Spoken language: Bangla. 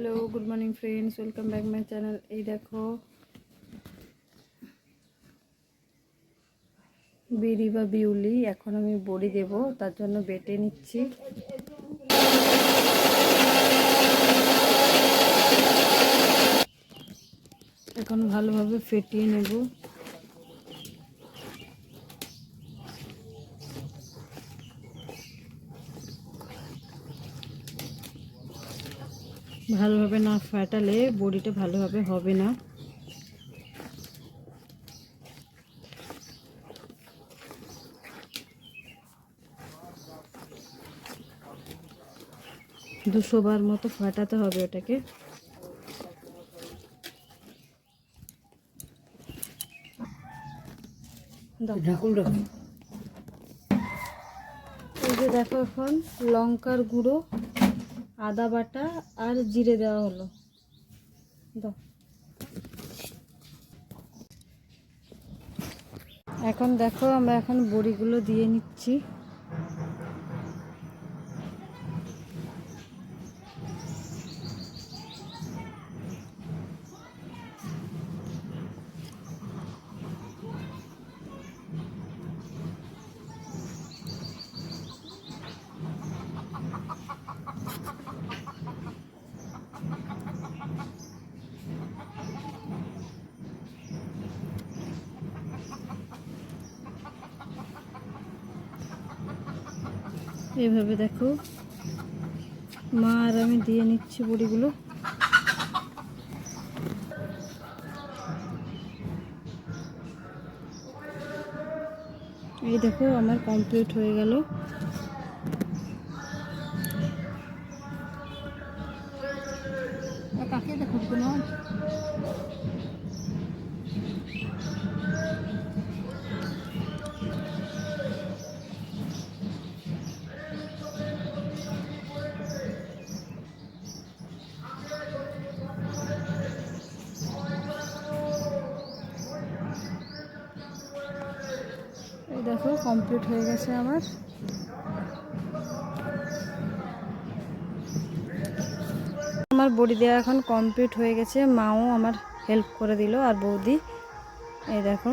Hello good morning friends welcome back my channel এই দেখো, বিড়ি বা বিউলি, এখন আমি বড়ি দেব, তার জন্য বেটে নিচ্ছি। এখন ভালোভাবে ফেটিয়ে নেব। ভালোভাবে না ফাটালে বড়িটা ভালোভাবে হবে না। দুশো বার মতো ফাটাতে হবে ওটাকে। এই যে দেখো এখন লঙ্কার গুঁড়ো। আদা বাটা আর জিরে দেওয়া হলো। এখন দেখো আমরা এখন বড়িগুলো দিয়ে নিচ্ছি। এইভাবে দেখো। মা আর আমি দিয়ে নিচ্ছি বড়িগুলো। এই দেখো, আমার কমপ্লিট হয়ে গেল। কাকে দেখুন কোনো এই দেখো কমপ্লিট হয়ে গেছে আমার। আমার বড়ি দেওয়া এখন কমপ্লিট হয়ে গেছে। মাও আমার হেল্প করে দিল আর বৌদি। এই দেখো।